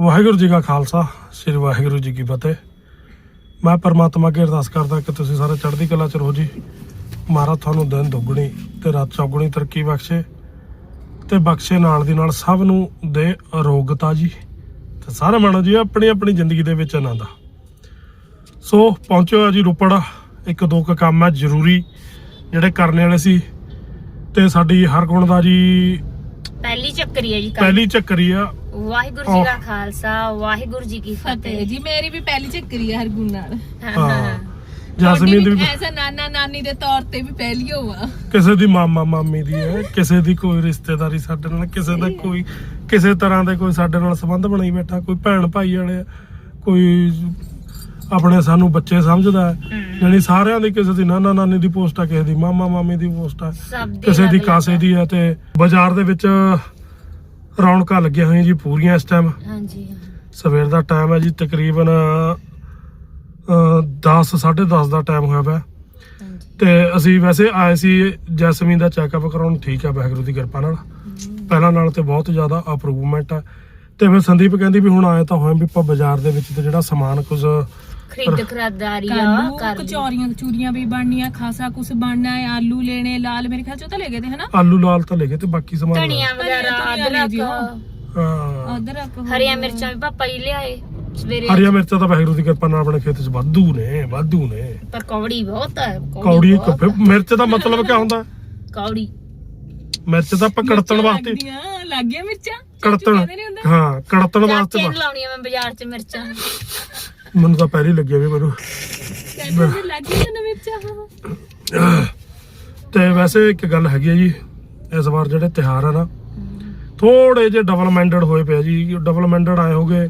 ਵਾਹਿਗੁਰੂ ਜੀ ਕਾ ਖਾਲਸਾ, ਸ੍ਰੀ ਵਾਹਿਗੁਰੂ ਜੀ ਕੀ ਫਤਿਹ। ਮੈਂ ਪਰਮਾਤਮਾ ਅੱਗੇ ਅਰਦਾਸ ਕਰਦਾ ਕਿ ਤੁਸੀਂ ਸਾਰੇ ਚੜ੍ਹਦੀ ਕਲਾ ਚ ਰਹੋ ਜੀ। ਮਹਾਰਾਜ ਤੁਹਾਨੂੰ ਦਿਨ ਦੁੱਗਣੀ ਤੇ ਰਾਤ ਚੌਗਣੀ ਤਰੱਕੀ ਬਖਸ਼ੇ ਤੇ ਬਖਸ਼ੇ ਨਾਲ ਦੀ ਨਾਲ ਸਭ ਨੂੰ ਦੇ ਅਰੋਗਤਾ ਜੀ। ਤੇ ਸਾਰੇ ਮਾਣੋ ਜੀ, ਆਪਣੀ ਆਪਣੀ ਜ਼ਿੰਦਗੀ ਦੇ ਵਿੱਚ ਆਨੰਦ ਸੋ ਪਹੁੰਚਿਓ ਆ ਜੀ ਰੋਪੜ। ਇੱਕ ਦੋ ਕੁ ਕੰਮ ਹੈ ਜ਼ਰੂਰੀ ਜਿਹੜੇ ਕਰਨੇ ਵਾਲੇ ਸੀ। ਤੇ ਸਾਡੀ ਹਰ ਗੁਣ ਦਾ ਜੀ ਪਹਿਲੀ ਚੱਕਰੀ ਹੈ ਜੀ ਕੱਲ੍ਹ। ਪਹਿਲੀ ਚੱਕਰੀ ਆ। ਵਾਹਿਗੁਰੂ ਜੀ ਕਾ ਖਾਲਸਾ ਵਾਹਿਗੁਰੂ ਜੀ ਕੀ ਫਤਿਹ ਫਤਿਹ। ਜੀ ਮੇਰੀ ਵੀ ਪਹਿਲੀ ਚੱਕਰੀ ਹੈ ਹਰਗੁਣ ਨਾਲ। ਹਾਂ ਜਸਮੀਨ ਦੀ ਵੀ ਐਸਾ ਨਾਨਾ ਨਾਨੀ ਦੇ ਤੌਰ ਤੇ ਵੀ ਪਹਿਲੀ ਹੋਵਾ ਕਿਸੇ ਦੀ ਮਾਮਾ ਮਾਮੀ ਦੀ ਹੈ ਕਿਸੇ ਦੀ ਕੋਈ ਰਿਸ਼ਤੇਦਾਰੀ ਸਾਡੇ ਨਾਲ ਕਿਸੇ ਦਾ ਕੋਈ ਕਿਸੇ ਤਰ੍ਹਾਂ ਦੇ ਕੋਈ ਸਾਡੇ ਨਾਲ ਸੰਬੰਧ ਬਣਾਈ ਬੈਠਾ ਕੋਈ ਭੈਣ ਭਾਈ ਵਾਲੇ ਆ, ਕੋਈ ਆਪਣੇ ਸਾਨੂੰ ਬੱਚੇ ਸਮਝਦਾ ਹੈ। ਯਾਨੀ ਸਾਰਿਆਂ ਦੀ ਕਿਸੇ ਦੀ ਨਾਨਾ ਨਾਨੀ ਦੀ ਪੋਸਟ ਆ ਕਿਸੇ ਦੀ ਮਾਮਾ ਮਾਮੀ ਦੀ ਪੋਸਟ ਆ ਸਭ ਦੇ ਕਿਸੇ ਦੀ ਅਲੱਗ-ਅਲੱਗ ਕਾਸੇ ਦੀ ਹੈ ਤੇ ਬਾਜ਼ਾਰ ਦੇ ਵਿੱਚ ਰੌਣਕਾਂ ਲੱਗੀਆਂ ਹੋਈਆਂ ਜੀ ਪੂਰੀਆਂ ਇਸ ਟਾਈਮ ਹਾਂਜੀ ਸਵੇਰ ਦਾ ਟਾਈਮ ਹੈ ਜੀ ਤਕਰੀਬਨ 10 10:30 ਦਾ ਟਾਈਮ ਹੋਇਆ ਪਿਆ। ਹਾਂਜੀ। ਤੇ ਅਸੀਂ ਵੈਸੇ ਆਏ ਸੀ ਜੈਸਮੀਨ ਦਾ ਚੈੱਕਅਪ ਕਰਾਉਣ ਠੀਕ ਆ ਵਾਹਿਗੁਰੂ ਦੀ ਕਿਰਪਾ ਨਾਲ। ਪਹਿਲਾਂ ਨਾਲ ਤੇ ਬਹੁਤ ਜ਼ਿਆਦਾ ਇੰਪਰੂਵਮੈਂਟ ਆ। ਤੇ ਫਿਰ ਸੰਦੀਪ ਕਹਿੰਦੀ ਵੀ ਹੁਣ ਆਏ ਤਾਂ ਹੋਏ ਵੀ ਆਪਾਂ ਬਾਜ਼ਾਰ ਦੇ ਵਿੱਚ ਤੇ ਜਿਹੜਾ ਸਮਾਨ ਕੁਝ ਖਰੀਦ ਖਰੀਦਦਾਰੀ ਆ ਕਾਲੂ ਕਰ ਲਈ। ਕਚੌਰੀਆਂ ਕਚੂਰੀਆਂ ਵੀ ਬਣਨੀਆਂ ਖਾਸਾ ਕੁਛ ਬਣਨਾ ਹੈ ਆਲੂ ਲੈਣੇ ਲਾਲ ਮੇਰੇ ਖਿਆਲ ਚ ਉਹ ਤਾਂ ਲੈ ਗਏ ਤੇ ਹਨਾ? ਆਲੂ ਲਾਲ ਤਾਂ ਲੈ ਗਏ ਤੇ ਬਾਕੀ ਸਮਾਨ ਧਨੀਆ ਵਗੈਰਾ ਧਨੀਆ ਲੈ ਜਿਓ। ਅਦਰਕ ਹਾਂ। ਅਦਰਕ ਹੋ ਹਰੀਆਂ ਗਿਆ। ਮਿਰਚਾਂ ਵੀ ਪਾਪਾ ਹੀ ਲਿਆਏ ਸਵੇਰੇ। ਹਰੀਆਂ ਮਿਰਚਾਂ ਤਾਂ ਵਾਹਿਗੁਰੂ ਦੀ ਕਿਰਪਾ ਨਾਲ ਆਪਣੇ ਖੇਤ 'ਚ ਵਾਧੂ ਨੇ ਵਾਧੂ ਨੇ। ਪਰ ਕੌੜੀ ਬਹੁਤ ਹੈ ਕੌੜੀ ਬਹੁਤ ਫਿਰ ਮਿਰਚ ਦਾ ਮਤਲਬ ਕੀ ਹੁੰਦਾ? ਕੌੜੀ। ਮਿਰਚ ਤਾਂ ਆਪਾਂ ਕੜਤਣ ਮਿਰਚਾਂ ਵਾਸਤੇ। ਲੱਗਦੀਆਂ, ਲੱਗ ਗਿਆ ਮਿਰਚਾਂ? ਕੜਤਣ ਕਹਿੰਦੇ ਨੀ ਹੁੰਦੇ? ਹਾਂ ਕੜਤਣ ਵਾਸਤੇ ਚਾਚੇ ਨੂੰ ਮੈਂ ਬਾਜ਼ਾਰ 'ਚ ਮਿਰਚਾਂ। ਮੈਨੂੰ ਤਾਂ ਪਹਿਲੀ ਲੱਗਿਆ ਵੀ ਮੈਨੂੰ ਕਹਿੰਦੇ ਲੱਗ ਨੇ ਮਿਰਚਾਂ ਤੇ ਵੈਸੇ ਇੱਕ ਗੱਲ ਹੈਗੀ ਹੈ ਜੀ ਇਸ ਵਾਰ ਜਿਹੜੇ ਤਿਹਾਰ ਆ ਨਾ ਥੋੜੇ ਜਿਹੇ ਡਿਵੈਲਪਮੈਂਟਡ ਹੋਏ ਪਿਆ ਜੀ। ਡਿਵੈਲਪਮੈਂਟਡ ਆਏ ਹੋਗੇ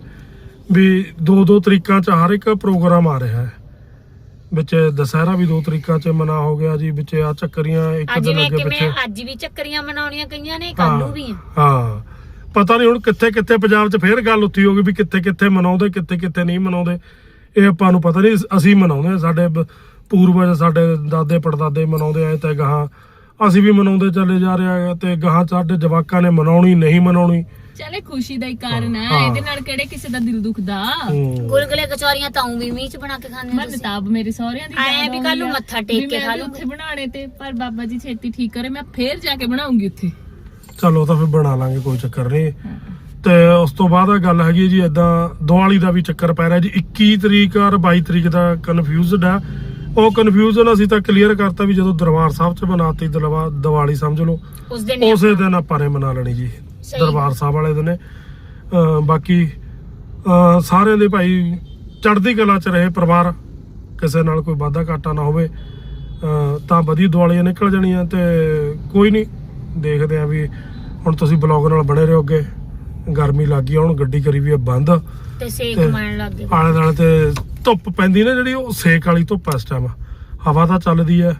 ਵੀ ਦੋ ਦੋ ਤਰੀਕਾਂ ਚ ਹਰ ਇੱਕ ਪ੍ਰੋਗਰਾਮ ਆ ਰਿਹਾ ਹੈ। ਵਿੱਚ ਦਸਹਿਰਾ ਵੀ ਦੋ ਤਰੀਕਾਂ ਚ ਮਨਾ ਹੋ ਗਿਆ ਜੀ ਵਿੱਚ ਆ ਚੱਕਰੀਆਂ ਇੱਕ ਦਿਨ ਅੱਗੇ ਪਿੱਛੇ ਅੱਜ ਵੀ ਚੱਕਰੀਆਂ ਮਨਾਉਣੀਆਂ ਕਈਆਂ ਨੇ ਕੱਲ ਨੂੰ ਵੀ ਹਾਂ। ਪਤਾ ਨਹੀਂ ਹੁਣ ਕਿੱਥੇ ਕਿੱਥੇ ਪੰਜਾਬ 'ਚ ਫੇਰ ਗੱਲ ਉੱਥੀ ਹੋ ਗਈ ਵੀ ਕਿੱਥੇ ਕਿੱਥੇ ਮਨਾਉਂਦੇ ਕਿੱਥੇ ਕਿੱਥੇ ਨਹੀਂ ਮਨਾਉਂਦੇ ਇਹ ਆਪਾਂ ਨੂੰ ਪਤਾ ਨਹੀਂ ਅਸੀਂ ਮਨਾਉਂਦੇ ਸਾਡੇ ਪੂਰਵਜ ਸਾਡੇ ਦਾਦੇ ਪੜਦਾਦੇ ਮਨਾਉਂਦੇ ਆਏ ਤੇ ਗਾਹਾਂ ਅਸੀਂ ਵੀ ਮਨਾਉਂਦੇ ਚੱਲੇ ਜਾ ਰਹੇ ਆ ਤੇ ਗਾਹਾਂ ਸਾਡੇ ਜਵਾਕਾਂ ਨੇ ਮਨਾਉਣੀ ਨਹੀਂ ਮਨਾਉਣੀ ਚਲੇ ਖੁਸ਼ੀ ਦਾ ਹੀ ਕਾਰਨ ਹੈ। ਇਹਦੇ ਨਾਲ ਕਿਹੜੇ ਕਿਸੇ ਦਾ ਦਿਲ ਦੁਖਦਾ। ਗੁਲਗੁਲੇ ਕਚੌਰੀਆਂ ਤਾਂ ਵੀ ਮੀਂਹ 'ਚ ਬਣਾ ਕੇ ਖਾਂਦੇ ਸੀ ਤਾਬ ਮੇਰੇ ਸਹੁਰਿਆਂ ਦੀ ਆਏਂ ਵੀ ਕੱਲ੍ਹ ਨੂੰ ਮੱਥਾ ਟੇਕ ਕੇ ਮੈਂ ਖਾ। ਉੱਥੇ ਬਣਾਉਣੇ ਤੇ ਪਰ ਬਾਬਾ ਜੀ ਛੇਤੀ ਠੀਕ ਕਰੇ ਮੈਂ ਫੇਰ ਜਾ ਕੇ ਬਣਾਉਂਗੀ ਉੱਥੇ ਚਲੋ ਤਾਂ ਫਿਰ ਬਣਾ ਲਾਂਗੇ ਕੋਈ ਚੱਕਰ ਨਹੀਂ। ਤੇ ਉਸ ਤੋਂ ਬਾਅਦ ਇਹ ਗੱਲ ਹੈਗੀ ਜੀ ਇਦਾਂ ਦੀਵਾਲੀ ਦਾ ਵੀ ਚੱਕਰ ਪੈ ਰਿਹਾ ਜੀ। 21 ਤਰੀਕ ਔਰ 22 ਤਰੀਕ ਦਾ ਕਨਫਿਊਜ਼ਡ ਆ ਉਹ ਕਨਫਿਊਜ਼ਨ ਅਸੀਂ ਤਾਂ ਕਲੀਅਰ ਕਰਤਾ ਵੀ ਜਦੋਂ ਦਰਬਾਰ ਸਾਹਿਬ 'ਚ ਬਣਾਤੀ ਦਲਵਾ- ਦੀਵਾਲੀ ਸਮਝ ਲਓ। ਉਸ ਦਿਨ ਉਸੇ ਦਿਨ ਆਪਾਂ ਨੇ ਮਨਾ ਲੈਣੀ ਜੀ। ਦਰਬਾਰ ਸਾਹਿਬ ਵਾਲੇ ਦਿਨ। ਬਾਕੀ ਸਾਰਿਆਂ ਦੇ ਭਾਈ ਚੜ੍ਹਦੀ ਕਲਾ 'ਚ ਰਹੇ ਪਰਿਵਾਰ। ਕਿਸੇ ਨਾਲ ਕੋਈ ਵਾਧਾ ਘਾਟਾ ਨਾ ਹੋਵੇ। ਤਾਂ ਵਧੀਆ ਦੀਵਾਲੀਆਂ ਨਿਕਲ ਜਾਣੀਆਂ ਤੇ ਕੋਈ ਨਹੀਂ। ਦੇਖਦੇ ਆ ਵੀ ਹੁਣ ਤੁਸੀਂ ਬਲੌਗ ਨਾਲ ਬਣੇ ਰਹੋ ਅੱਗੇ। ਗਰਮੀ ਲੱਗ ਗਈ ਆ, ਹੁਣ ਗੱਡੀ ਕਰੀ ਵੀ ਆ ਬੰਦ। ਤੇ ਸੇਕ ਤੇ ਮਾਰਨ ਲੱਗ ਗਏ। ਆਲੇ ਦੁਆਲੇ ਤੇ ਧੁੱਪ ਪੈਂਦੀ ਨਾ ਜਿਹੜੀ ਉਹ ਸੇਕ ਵਾਲੀ ਧੁੱਪ ਇਸ ਟਾਈਮ ਹਵਾ ਤਾਂ ਚੱਲਦੀ ਹੈ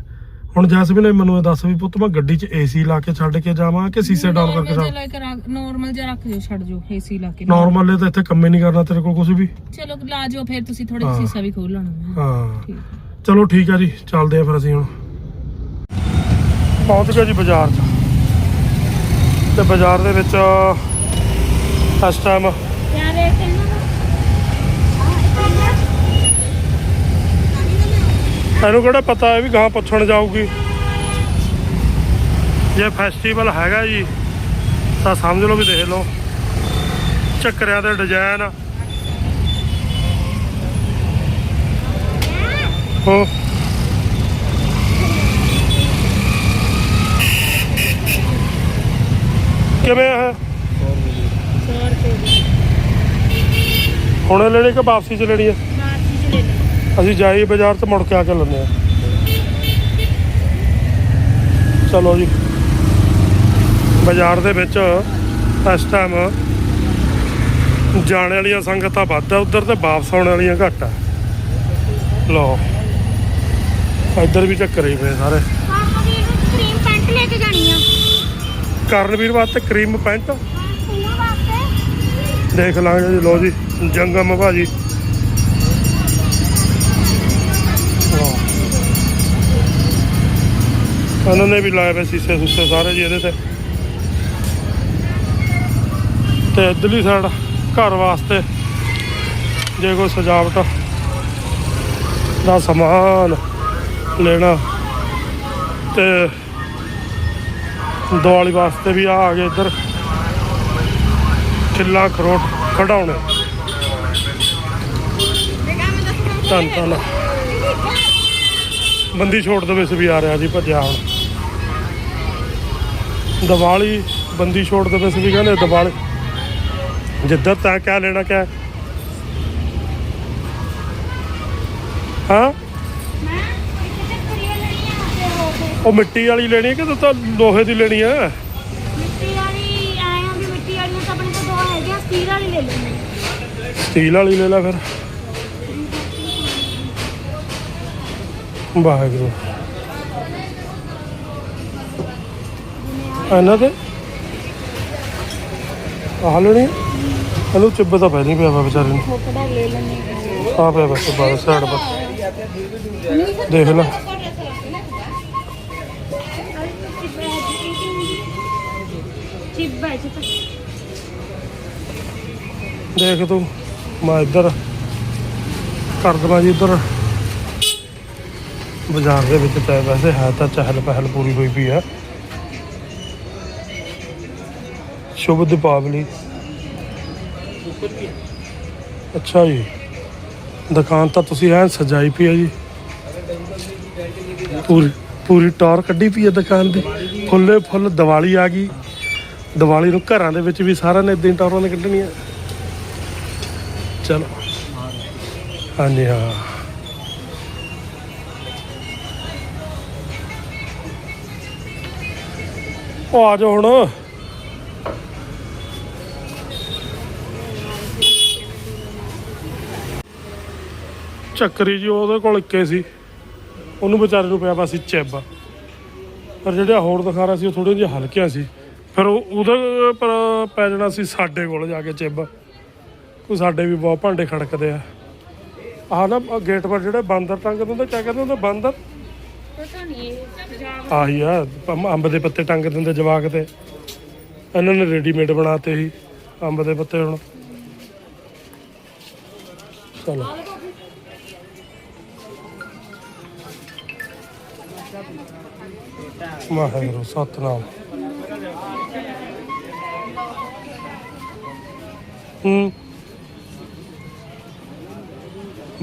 ਹੁਣ ਜੈਸਮੀਨ ਨੇ ਮੈਨੂੰ ਇਹ ਦੱਸ ਵੀ ਪੁੱਤ ਮੈਂ ਗੱਡੀ 'ਚ ਏਸੀ ਲਾ ਕੇ ਛੱਡ ਕੇ ਜਾਵਾਂ ਕਿ ਸੀਸੇ ਡਾਊਨ ਕਰਕੇ ਜਾਵਾਂ? ਨਾਰਮਲ ਜਿਹਾ ਰੱਖ ਦਿਓ ਛੱਡ ਦਿਓ ਏਸੀ ਲਾ ਕੇ। ਨਾਰਮਲ ਤਾਂ ਇੱਥੇ ਕੰਮੇ ਨਹੀਂ ਕਰਨਾ ਤੇਰੇ ਕੋਲ ਕੁਝ ਵੀ। ਚਲੋ ਲਾ ਜਾਓ ਫਿਰ ਤੁਸੀਂ ਥੋੜੇ ਹਾਂ। ਸੀਸਾ ਵੀ ਖੋਲ ਲੈਣਾ। ਹਾਂ। ਠੀਕ। ਚਲੋ ਠੀਕ ਆ ਜੀ ਚੱਲਦੇ ਆ ਫਿਰ ਅਸੀਂ ਹੁਣ। ਪਹੁੰਚ ਗਏ ਜੀ ਬਾਜ਼ਾਰ 'ਚ। ਤੇ ਬਾਜ਼ਾਰ ਦੇ ਵਿੱਚ ਇਸ ਟਾਈਮ ਕਿਆ ਰੇਟ ਇਹਨੂੰ ਕਿਹੜਾ ਪਤਾ ਹੈ ਵੀ ਗਾਂ ਪੁੱਛਣ ਜਾਊਗੀ? ਜੇ ਫੈਸਟੀਵਲ ਹੈਗਾ ਜੀ ਤਾਂ ਸਮਝ ਲਓ ਵੀ ਦੇਖ ਲਓ। ਚੱਕਰਿਆਂ ਦੇ ਡਿਜ਼ਾਈਨ ਹੋ ਕਿਵੇਂ ਹੈ 100 ਰੁਪਏ ਦੀ ਹੁਣੇ ਲੈਣੀ ਕਿ ਵਾਪਸੀ ਚ ਲੈਣੀ ਹੈ ਮਾਰਚ 'ਚ ਲੈ ਅਸੀਂ ਜਾਈ ਬਾਜ਼ਾਰ ਤੇ ਮੁੜ ਕੇ ਆ ਕੇ ਲੈਂਦੇ ਆ। ਚਲੋ ਜੀ। ਬਾਜ਼ਾਰ ਦੇ ਵਿੱਚ ਇਸ ਟਾਈਮ ਜਾਣ ਵਾਲੀਆਂ ਸੰਗਤਾਂ ਵੱਧ ਆ, ਉਧਰ ਤੇ ਵਾਪਸ ਆਉਣ ਵਾਲੀਆਂ ਘੱਟ ਆ। ਲਓ, ਇੱਧਰ ਵੀ ਚੱਕਰ ਹੀ ਪਏ ਸਾਰੇ। ਪਾਪਾ ਦੀ ਕਰੀਮ ਪੈਂਟ ਲੈ ਕੇ ਜਾਣੀ ਆ। ਕਰਨਵੀਰ ਵਾਸਤੇ ਕਰੀਮ ਪੈਂਟ। ਦੇਖ ਲਾਂਗੇ ਜੀ ਲੋ ਜੀ ਜੰਗਮ ਭਾਜੀ। ਉਹਨਾਂ ਨੇ ਵੀ ਲਾਏ ਵੇ ਸੀਸੇ ਸੁੱਸੇ ਸਾਰੇ ਜੀ ਇਹਦੇ ਤੇ। ਤੇ ਇਧਰਲੀ ਸਾਈਡ ਘਰ ਵਾਸਤੇ ਜੇ ਕੋਈ ਸਜਾਵਟ ਦਾ ਸਮਾਨ ਲੈਣਾ। ਤੇ ਦੀਵਾਲੀ ਵਾਸਤੇ ਵੀ ਆ ਆ ਗਏ ਇੱਧਰ। ਕਿੱਲਾ ਖਰੋਟ ਕਢਾਉਣੇ ਧੰਨ ਧੰਨ। ਬੰਦੀ ਛੋੜ ਦੇ ਵਿੱਚ ਵੀ ਆ ਰਿਹਾ ਜੀ ਭੱਜਿਆ ਹੁਣ। ਦੀਵਾਲੀ ਬੰਦੀ ਛੋੜ ਦੇ ਵਿੱਚ ਵੀ ਕਹਿੰਦੇ ਦੀਵਾਲੀ। ਜਿੱਧਰ ਤੈਂ ਕਿਆ ਲੈਣਾ ਕਿਆ ਹਾਂ ਮੈਂ ਇੱਕ ਚੱਕਰੀ ਲੈਣੀ ਆ ਤੇ ਹੋ ਗਏ ਉਹ ਮਿੱਟੀ ਵਾਲੀ ਲੈਣੀ ਹੈ ਕਿ ਤੂੰ ਲੋਹੇ ਦੀ ਲੈਣੀ ਹੈ? ਮਿੱਟੀ ਵਾਲੀ ਆਏ ਆ ਵੀ ਮਿੱਟੀ ਵਾਲੀਆਂ ਤਾਂ ਆਪਣੇ ਕੋਲ ਦੋ ਹੈਗੀਆਂ ਸਟੀਲ ਵਾਲੀ ਲੈ ਲੈਣੀ ਸਟੀਲ ਵਾਲੀ ਲੈ ਲੈ ਫਿਰ। ਵਾਹਿਗੁਰੂ। ਇਹਨਾਂ ਦੇ? ਆਹ ਲੈਣੀ ਹੈ? ਇਹਨੂੰ ਚਿੱਬ ਤਾਂ ਪਹਿਲਾਂ ਪਿਆ ਵਾ ਵਿਚਾਰੇ ਨੂੰ। ਲੈ ਆ? ਪਿਆ ਬਸ ਬਾਹਰ ਸਾਈਡ ਪਰ ਦੇਖ ਲੈ। ਚਿੱਬ ਹੈ ਦੇਖ ਤੂੰ, ਮੈਂ ਇੱਧਰ ਕਰ ਦਵਾਂ ਜੀ ਇੱਧਰ। ਬਾਜ਼ਾਰ ਦੇ ਵਿੱਚ ਤਾਂ ਵੈਸੇ ਹੈ ਤਾਂ ਚਹਿਲ ਪਹਿਲ ਪੂਰੀ ਹੋਈ ਪਈ ਆ ਸ਼ੁਭ ਦੀਪਾਵਲੀ। ਅੱਛਾ ਜੀ। ਦੁਕਾਨ ਤਾਂ ਤੁਸੀਂ ਐਨ ਸਜਾਈ ਪਈ ਆ ਜੀ। ਪੂਰੀ ਪੂਰੀ ਟੌਰ ਕੱਢੀ ਪਈ ਆ ਦੁਕਾਨ ਦੀ। ਫੁੱਲੇ ਫੁੱਲ ਦੀਵਾਲੀ ਆ ਗਈ। ਦੀਵਾਲੀ ਨੂੰ ਘਰਾਂ ਦੇ ਵਿੱਚ ਵੀ ਸਾਰਿਆਂ ਨੇ ਇਦਾਂ ਹੀ ਟੌਰਾਂ ਨੇ ਕੱਢਣੀਆਂ। ਚਲੋ। ਹਾਂਜੀ, ਹਾਂ। ਉਹ ਆ ਜਾਓ ਹੁਣ। ਚੱਕਰੀ ਜੀ, ਉਹਦੇ ਕੋਲ ਇੱਕੇ ਸੀ। ਉਹਨੂੰ ਵਿਚਾਰੇ ਨੂੰ ਪਿਆ ਬਸ ਸੀ ਪਰ ਜਿਹੜੇ ਹੋਰ ਦਿਖਾ ਰਿਹਾ ਸੀ, ਉਹ ਥੋੜੇ ਜਿਹੇ ਹਲਕਿਆਂ ਸੀ। ਫਿਰ ਉਹ ਉਹਦੇ ਪਰ ਪੈ ਜਾਣਾ ਸੀ ਸਾਡੇ ਕੋਲ ਜਾ ਕੇ ਚਿੱਬ। ਕੋਈ ਸਾਡੇ ਵੀ ਬਹੁਤ ਭਾਂਡੇ ਖੜਕਦੇ ਆ। ਆਹ ਨਾ ਗੇਟ ਪਰ ਜਿਹੜੇ ਬਾਂਦਰ ਟੰਗਦੇ ਹੁੰਦੇ ਕਿਆ ਕਹਿੰਦੇ ਹੁੰਦੇ ਬਾਂਦਰ? ਪਤਾ ਨਹੀਂ ਆਹੀ ਆ ਅੰਬ- ਅੰਬ ਦੇ ਪੱਤੇ ਟੰਗ ਦਿੰਦੇ ਜਵਾਕ ਤੇ। ਇਹਨਾਂ ਨੇ ਰੈਡੀਮੇਡ ਬਣਾਤੇ ਸੀ ਅੰਬ ਦੇ ਪੱਤੇ ਹੁਣ। ਚਲੋ। ਵਾਹਿਗੁਰੂ ਸਤਨਾਮ।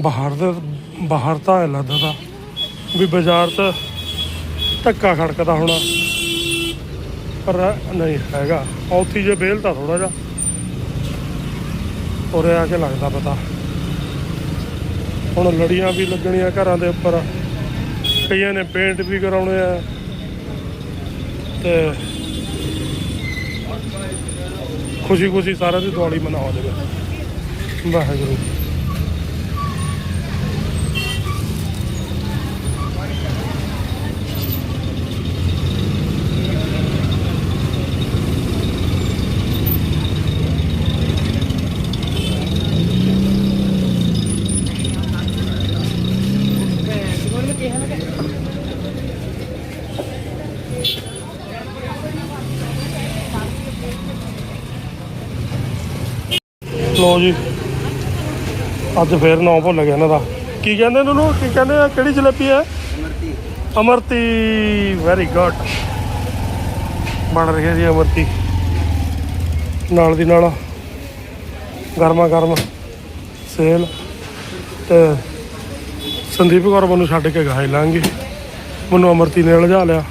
ਬਾਹਰ ਦੇ ਬਾਹਰ ਤਾਂ ਐਂ ਲੱਗਦਾ ਵੀ ਬਾਜ਼ਾਰ 'ਚ ਧੱਕਾ ਖੜਕਦਾ ਹੋਣਾ। ਪਰ ਨਹੀਂ ਹੈਗਾ। ਉੱਥੇ ਜੇ ਬੇਲ ਤਾਂ ਥੋੜਾ ਜਿਹਾ। ਉਰੇ ਆ ਕੇ ਲੱਗਦਾ ਪਤਾ। ਹੁਣ ਲੜੀਆਂ ਵੀ ਲੱਗਣੀਆਂ ਘਰਾਂ ਦੇ ਉੱਪਰ। ਕਈਆਂ ਨੇ ਪੇਂਟ ਵੀ ਕਰਾਉਣੇ ਆ। ਤੇ ਖੁਸ਼ੀ ਖੁਸ਼ੀ ਸਾਰਿਆਂ ਦੀ ਦਿਵਾਲੀ ਮਨਾਓ ਜਾਵੇ ਵਾਹਿਗੁਰੂ। ਲੋ ਜੀ। ਅੱਜ ਫੇਰ ਨਾਂ ਭੁੱਲ ਗਿਆ ਇਹਨਾਂ ਦਾ। ਕੀ ਕਹਿੰਦੇ ਇਹਨਾਂ ਨੂੰ? ਕੀ ਕਹਿੰਦੇ ਆ? ਕਿਹੜੀ ਜਲੇਬੀ ਹੈ? ਅਮਰਤੀ। ਅਮਰਤੀ। ਵੈਰੀ ਗੁੱਡ ਬਣ ਰਹੀ ਹੈ ਜੀ ਅਮਰਤੀ। ਨਾਲ ਦੀ ਨਾਲ ਗਰਮਾ ਗਰਮ ਸੇਲ ਤੇ ਸੰਦੀਪ ਕੌਰ ਮੈਨੂੰ ਛੱਡ ਕੇ ਗਾਇ ਲਾਂਗੀ। ਮੈਨੂੰ ਅਮਰਤੀ ਨੇ ਲਿਜਾ ਲਿਆ।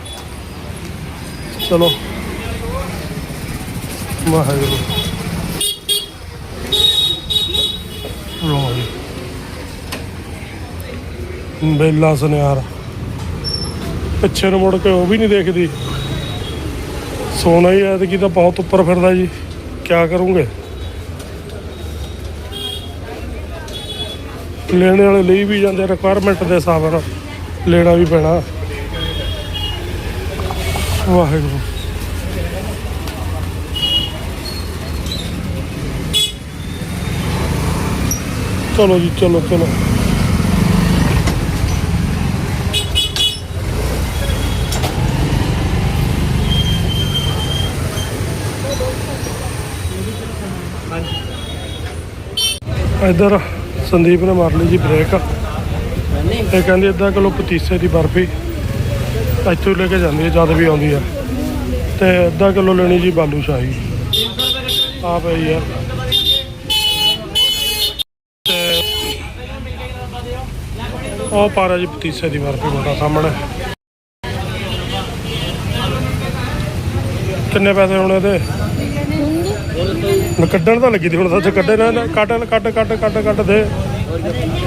ਚਲੋ। ਵਾਹਿਗੁਰੂ ਲੋ ਜੀ ਬੇਲਾ ਸੁਨਿਆਰ। ਪਿੱਛੇ ਨੂੰ ਮੁੜ ਕੇ ਉਹ ਵੀ ਨਹੀਂ ਦੇਖਦੀ। ਸੋਨਾ ਹੀ ਐਤਕੀ ਤਾਂ ਬਹੁਤ ਉੱਪਰ ਫਿਰਦਾ ਜੀ। ਕਿਆ ਕਰੂੰਗੇ? ਲੈਣ ਵਾਲੇ ਲਈ ਵੀ ਜਾਂਦੇ ਰਿਕੁਆਇਰਮੈਂਟ ਦੇ ਹਿਸਾਬ ਨਾਲ ਲੈਣਾ ਵੀ ਪੈਣਾ। ਵਾਹਿਗੁਰੂ। ਚਲੋ ਜੀ, ਚਲੋ ਚਲੋ। ਇੱਧਰ ਸੰਦੀਪ ਨੇ ਮਾਰ ਲਈ ਜੀ ਬ੍ਰੇਕ ਇਹ ਕਹਿੰਦੀ ਅੱਧਾ ਕਿਲੋ ਪਤੀਸੇ ਦੀ ਬਰਫੀ। ਇੱਥੋਂ ਲੈ ਕੇ ਜਾਂਦੀ ਹੈ, ਜਦ ਵੀ ਆਉਂਦੀ ਹੈ। ਤੇ ਅੱਧਾ ਕਿਲੋ ਲੈਣੀ ਜੀ ਬਾਲੂ ਸ਼ਾਹੀ। ਆ ਪਈ ਆ ਤੇ ਉਹ ਪਾਰਾ ਜੀ ਪਤੀਸੇ ਦੀ ਬਰਫੀ ਮੁੰਡਾ ਸਾਹਮਣੇ। ਕਿੰਨੇ ਪੈਸੇ ਹੋਣੇ ਇਹਦੇ ਨਾ ਕੱਢਣ ਤਾਂ ਲੱਗੀ ਦੀ ਹੁਣ ਸੱਚ ਕੱਢੇ ਨਾ ਨਾ ਕੱਢ ਕੱਢ ਕੱਢ ਕੱਢ ਕੱਢ ਦੇ।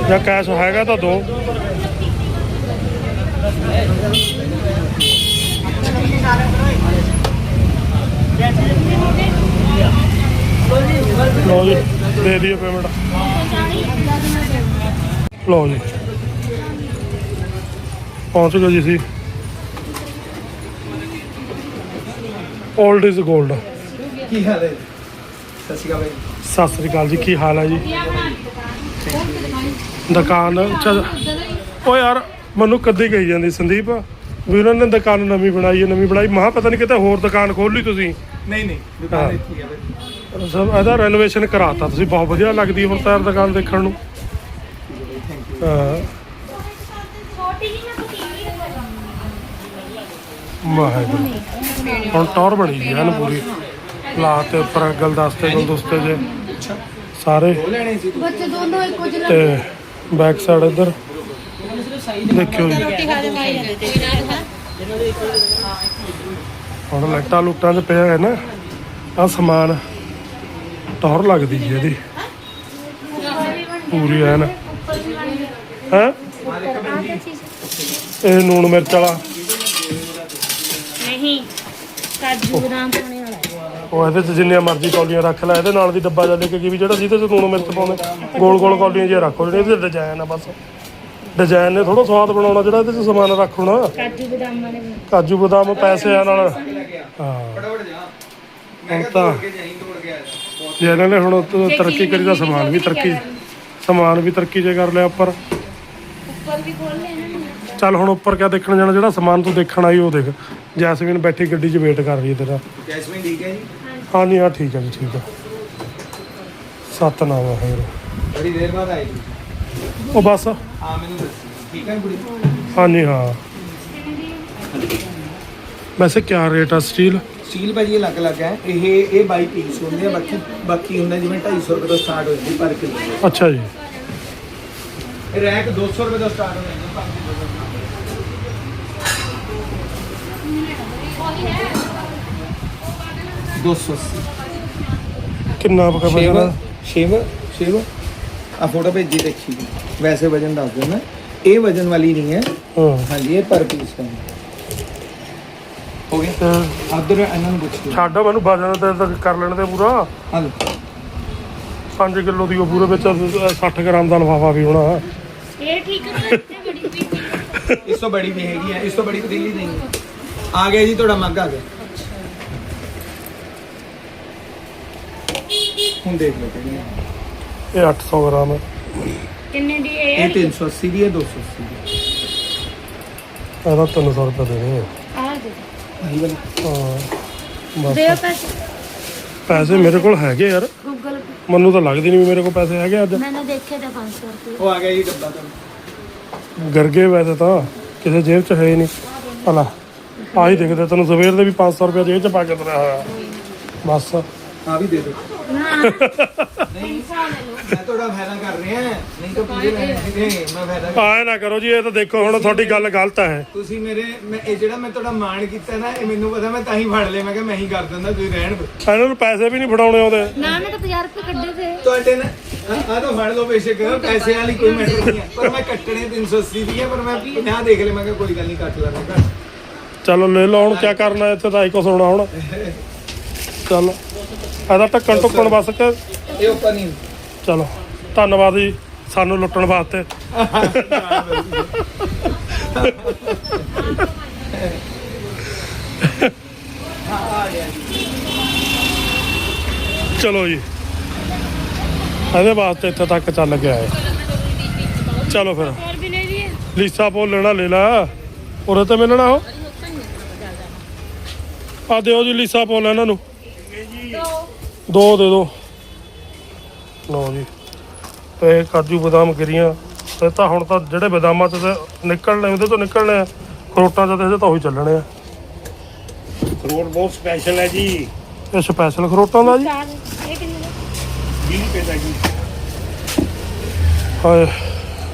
ਜਾਂ ਕੈਸ਼ ਹੈਗਾ ਤਾਂ ਦੋ। ਲਓ ਜੀ, ਦੇ ਦਿਓ ਪੇਮੈਂਟ ਲਓ ਜੀ। ਪਹੁੰਚ ਗਏ ਜੀ ਸੀ 올ਡ ਇਜ਼ 골ਡ ਕੀ ਹਾਲ ਹੈ? ਸਤਿ ਸ਼੍ਰੀ ਅਕਾਲ ਬਾਈ ਸਤਿ ਸ੍ਰੀ ਅਕਾਲ ਜੀ ਕੀ ਹਾਲ ਹੈ ਜੀ? ਦੁਕਾਨ ਚੱਲ ਓ ਯਾਰ ਮੈਨੂੰ ਕਦੇ ਕਹੀ ਜਾਂਦੀ ਸੰਦੀਪ ਵੀ ਉਹਨਾਂ ਨੇ ਦੁਕਾਨ ਨਵੀਂ ਬਣਾਈ ਹੈ ਨਵੀਂ ਬਣਾਈ। ਮਹਾ ਪਤਾ ਨਹੀਂ ਕਿਤੇ ਹੋਰ ਦੁਕਾਨ ਖੋਲ ਲਈ ਤੁਸੀਂ। ਨਹੀਂ ਨਹੀਂ ਹਾਂ। ਦੁਕਾਨ ਇੱਥੇ ਹੈ ਸਭ ਇਹਦਾ ਰੈਨੋਵੇਸ਼ਨ ਕਰਾਤਾ ਤੁਸੀਂ ਬਹੁਤ ਵਧੀਆ ਲੱਗਦੀ ਹੁਣ ਤਾਂ ਯਾਰ ਦੁਕਾਨ ਦੇਖਣ ਨੂੰ। ਥੈਂਕ ਯੂ ਹਾਂ। ਛੋਟੀ ਜਿਹੀ ਨਾ ਪਤੀਲੀ ਵਾਹਿਗੁਰੂ। ਹੁਣ ਟੌਰ ਬਣੀ ਜੀ ਹਨ ਪੂਰੀ। ਲਾ ਤੇ ਉੱਪਰ ਗਲਦਸਤੇ ਗੁਲਦਸਤੇ ਜੇ। ਸਾਰੇ। ਉਹ ਲੈਣੇ ਸੀ ਬੱਚੇ ਦੋਨੋਂ ਇੱਕੋ ਜਿਹੇ ਤੇ ਬੈਕ ਸਾਈਡ ਇੱਧਰ। ਦੇਖਿਓ ਜੀ। ਹੁਣ ਲੱਟਾਂ ਲੁੱਟਾਂ 'ਚ ਪਿਆ ਹੈ ਨਾ ਆ ਸਮਾਨ। ਟੌਰ ਲੱਗਦੀ ਜੀ ਇਹਦੀ। ਪੂਰੀ ਐਨ। ਹੈ? ਇਹ ਨੂਣ ਮਿਰਚ ਵਾਲਾ। ਨਹੀਂ। ਕਾਜੂ ਬਦਾਮ ਵਾਲਾ ਉਹ ਇਹਦੇ 'ਚ ਜਿੰਨੀਆਂ ਮਰਜ਼ੀ ਕੌਲੀਆਂ ਰੱਖ ਲੈ ਇਹਦੇ ਨਾਲ ਦੀ ਡੱਬਾ ਜਾ ਲੈ ਕੇ ਕੀ ਵੀ ਜਿਹੜਾ ਜਿਹਦੇ 'ਚ ਨੂਣ ਮਿਰਚ ਪਾਉਂਦੇ। ਗੋਲ ਗੋਲ ਕੌਲੀਆਂ ਜਿਹਾ ਰੱਖੋ ਜਿਹੜੇ ਇਹਦੇ ਡਿਜ਼ਾਈਨ ਆ ਬਸ। ਡਿਜ਼ਾਈਨ ਨੇ ਥੋੜਾ ਸਵਾਦ ਬਣਾਉਣਾ ਜਿਹੜਾ ਇਹਦੇ 'ਚ ਸਮਾਨ ਰੱਖਣਾ ਕਾਜੂ ਬਦਾਮ ਵੀ। ਕਾਜੂ ਬਦਾਮ ਪੈਸਿਆਂ ਨਾਲ। ਹਾਂ। ਫਟਾਫਟ ਜਾ ਹੁਣ ਮੈਂ ਕਿਹਾ ਤਾਂ ਤੋੜ ਕੇ ਜਾਈਂ ਤੋੜ ਕੇ ਆ ਬਹੁਤ ਜੇ ਇਹਨਾਂ ਨੇ ਹੁਣ ਤ- ਤਰੱਕੀ ਕਰੀ ਤਾਂ ਸਮਾਨ ਵੀ ਤਰੱਕੀ ਸਮਾਨ ਵੀ ਤਰੱਕੀ ਜੇ ਕਰ ਲਿਆ ਉੱਪਰ। ਉੱਪਰ ਵੀ ਖੋਲ ਲੈ ਇਹਨਾਂ ਨੇ। ਚੱਲ ਹੁਣ ਉੱਪਰ ਕਿਆ ਦੇਖਣ ਜਾਣਾ ਜਿਹੜਾ ਸਮਾਨ ਤੂੰ ਦੇਖਣ ਆਈ ਉਹ ਦੇਖ। ਜੈਸਮੀਨ ਬੈਠੀ ਗੱਡੀ 'ਚ ਵੇਟ ਕਰ ਰਹੀ ਹੈ ਤੇਰਾ। ਜੈਸਮੀਨ ਠੀਕ ਹੈ ਜੀ? ਹਾਂਜੀ ਹਾਂ ਠੀਕ ਹੈ ਜੀ ਠੀਕ ਹੈ। ਸਤਨਾਮ ਹੈ ਬੜੀ ਦੇਰ ਬਾਅਦ ਆਈ ਜੀ। ਉਹ ਬਸ। ਆ ਮੈਨੂੰ ਦੱਸੀ। ਠੀਕ ਹੈ ਕੁੜੀ ਹਾਂਜੀ ਹਾਂ ਵੈਸੇ ਕਿਆ ਰੇਟ ਆ ਸਟੀਲ ਸਟੀਲ ਭਾਜੀ ਇਹ ਅਲੱਗ ਅਲੱਗ ਹੈ। ਇਹ ਇਹ 22 ਪੀਸ ਹੁੰਦੇ ਆ ਬਾਕੀ ਬਾਕੀ ਹੁੰਦਾ ਜਿਵੇਂ 250 ਰੁਪਏ ਤੋਂ ਸਟਾਰਟ ਹੋ ਜਾਂਦੀ ਪਰ ਕਿਲੋ। ਅੱਛਾ ਜੀ। ਰੈਕ 200 ਰੁਪਏ ਤੋਂ ਸਟਾਰਟ ਹੋ ਜਾਂਦਾ ਪੰਜ ਕਿਲੋ 280 ਕਿੰਨਾ ਪਕਾ ਸ਼ੇਵ ਬਣਾ ਸ਼ੇਵ ਸ਼ੇਵ ਆ ਫੋਟੋ ਭੇਜੀ ਦੇਖੀ। ਜੀ। ਵੈਸੇ ਵਜਨ ਦੱਸ ਦਿੰਦਾ ਇਹ ਵਜਨ ਵਾਲੀ ਨਹੀਂ ਹੈ। ਹਾਂ। ਹਾਂਜੀ ਇਹ ਪਰ ਪੀਸ ਹੈ। ਹੋ ਗਿਆ? ਤੇ ਅਦਰ ਇਹਨਾਂ ਨੂੰ ਪੁੱਛੋ ਛੱਡ ਮੈਨੂੰ ਵਜਨ ਤੇ ਤਾਂ ਕਰ ਲੈਣ ਦੇ ਪੂਰਾ। ਹਾਂ ਲਓ। 5 ਕਿਲੋ ਦੀ ਉਹ ਪੂਰੇ ਵਿੱਚ 60 ਗ੍ਰਾਮ ਦਾ ਲਫਾਫਾ ਵੀ ਹੋਣਾ। ਇਹ ਠੀਕ ਹੈ ਬੜੀ ਇਸ ਤੋਂ ਬੜੀ ਵੀ ਹੈਗੀ ਹੈ। ਇਸ ਤੋਂ ਬੜੀ ਪਤੀਲੀ ਨਹੀਂ ਹੈ। ਆ ਗਿਆ ਜੀ ਤੁਹਾਡਾ ਮੱਗ ਆ ਗਿਆ। ਹੁਣ ਦੇਖ ਲਓ ਇਹ 800 ਗ੍ਰਾਮ ਹੈ। ਕਿੰਨੇ ਦੀ ਇਹ? ਇਹ 380 ਦੀ ਹੈ 280 ਦੀ ਹੈ। ਇਹਦਾ 300 ਰੁਪਏ ਦੇਣੇ ਆ। ਆ ਦੇ। ਦੇ ਪੈਸੇ। ਮੇਰੇ ਕੋਲ ਹੈਗੇ ਯਾਰ। ਮੈਨੂੰ ਤਾਂ ਲੱਗਦੀ ਨਹੀਂ ਮੇਰੇ ਕੋਲ ਪੈਸੇ ਹੈਗੇ ਅੱਜ। ਮੈਨੇ ਦੇਖੇ ਤਾਂ 500 ਰੁਪਏ। ਉਹ ਆ ਗਿਆ ਜੀ ਡੱਬਾ ਤੁਹਾਨੂੰ ਗਰਗੇ ਵੈਸੇ ਤਾਂ। ਕਿਸੇ ਜੇਬ 'ਚ ਹੈ ਨਹੀਂ। ਭਲਾ ਆਹੀ ਦਿਖਦਾ ਤੈਨੂੰ ਸਵੇਰ ਦੇ ਵੀ 500 ਰੁਪਏ ਜੇਬ 'ਚ ਪਾ ਕੇ ਤੁਰਿਆ ਹੋਇਆ। ਬਸ। ਆ ਵੀ ਦੇ ਦਿਓ ਨਹੀਂ ਮੈਂ ਤੁਹਾਡਾ ਫਾਇਦਾ ਕਰ ਰਿਹਾ ਨਹੀਂ ਤਾਂ ਪੂਰੇ ਨਹੀਂ ਮੈਂ ਨਾ ਕਰੋ ਜੀ ਇਹ ਤਾਂ ਦੇਖੋ ਹੁਣ ਤੁਹਾਡੀ ਗੱਲ ਗਲਤ ਹੈ। ਤੁਸੀਂ ਮੇਰੇ ਮੈਂ ਇਹ ਜਿਹੜਾ ਮੈਂ ਤੁਹਾਡਾ ਮਾਣ ਕੀਤਾ ਨਾ ਇਹ ਮੈਨੂੰ ਪਤਾ ਮੈਂ ਤਾਂ ਹੀ ਫੜ ਲਿਆ। ਮੈਂ ਕਿਹਾ ਮੈਂ ਹੀ ਕਰ ਦਿੰਦਾ ਤੁਸੀਂ ਰਹਿਣ ਪੈਸੇ ਵੀ ਨਹੀਂ ਫੜਾਉਣੇ ਪੈਸੇ ਵਾਲੀ ਕੋਈ ਮੈਟਰ ਦੀ ਕੋਈ ਗੱਲ ਨਹੀਂ ਕੱਟ ਲਾਂਗਾ ਚਲੋ ਲੈ ਲਓ ਹੁਣ ਕੀ ਕਰਨਾ ਇੱਥੇ ਤਾਂ ਇੱਕੋ ਸੋਣਾ ਹੁਣ ਚਲ ਇਹਦਾ ਢੱਕਣ ਟੁੱਕਣ ਬਸ ਕੇ ਇਹ ਉੱਪਰ ਨਹੀਂ। ਚਲੋ ਧੰਨਵਾਦ ਜੀ ਸਾਨੂੰ ਲੁੱਟਣ ਵਾਸਤੇ। ਚਲੋ ਜੀ। ਇਹਦੇ ਵਾਸਤੇ ਇੱਥੇ ਤੱਕ ਚੱਲ ਗਿਆ ਹੈ ਚਲੋ ਫਿਰ। ਲੀਸਾ ਬੋਲ ਲੈਣਾ ਲੈ ਲਾ। ਉਰੇ ਤੇ ਮਿਲਣਾ ਉਹ? ਆ ਦਿਓ ਜੀ ਲੀਸਾ ਪੋ ਲੈ ਇਹਨਾਂ ਨੂੰ। दो ਦੋ ਦੇ ਦੋ। ਲਓ ਜੀ। ਤੇ ਕਾਜੂ ਬਦਾਮ ਗਿਰੀਆਂ। ਤੇ ਤਾਂ ਹੁਣ ਤਾਂ ਜਿਹੜੇ ਬਦਾਮਾਂ ਚ ਤੇ ਨਿਕਲਣੇ ਉਹਦੇ ਤੋਂ ਨਿਕਲਣੇ ਆ। ਖਰੋਟਾਂ ਚ ਤੇ ਇਹਦੇ ਤਾਂ ਉਹੀ ਚੱਲਣੇ ਆ। ਰੋਡ ਬਹੁਤ ਸਪੈਸ਼ਲ ਹੈ ਜੀ। ਇਹ ਸਪੈਸ਼ਲ ਖਰੋਟਾਂ ਦਾ ਜੀ। ਇਹ ਕਿੰਨੇ ਦੇ 20 ਰੁਪਏ ਦਾ ਜੀ। ਹਾਏ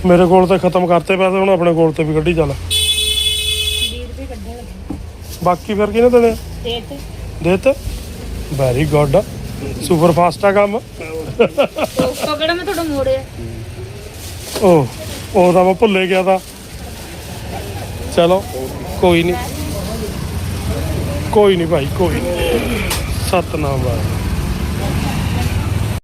ਮੇਰੇ ਕੋਲ ਤੇ ਖਤਮ ਕਰਤੇ ਪੈਸੇ ਹੁਣ ਆਪਣੇ ਕੋਲ ਤੇ ਵੀ ਕੱਢੀ ਚੱਲ। 20 ਰੁਪਏ ਕੱਢਣ ਲੱਗੇ। ਬਾਕੀ ਫਿਰ ਕਿਹਨੇ ਦੇਣੇ? ਦੇਤੇ। ਵੈਰੀ ਗੁੱਡ ਸੁਪਰ ਫਾਸਟ ਆ ਕੰਮ। ਉਹ ਕਿਹੜਾ ਮੈਂ ਤੁਹਾਡਾ ਮੋੜਿਆ ਉਹ ਉਹ ਤਾਂ ਮੈਂ ਭੁੱਲੇ ਗਿਆ ਤਾਂ। ਚਲੋ ਕੋਈ ਨਹੀਂ। ਕੋਈ ਨਹੀਂ ਭਾਈ ਕੋਈ ਨਹੀਂ। ਸਤਨਾਮ ਵਾਹਿਗੁਰੂ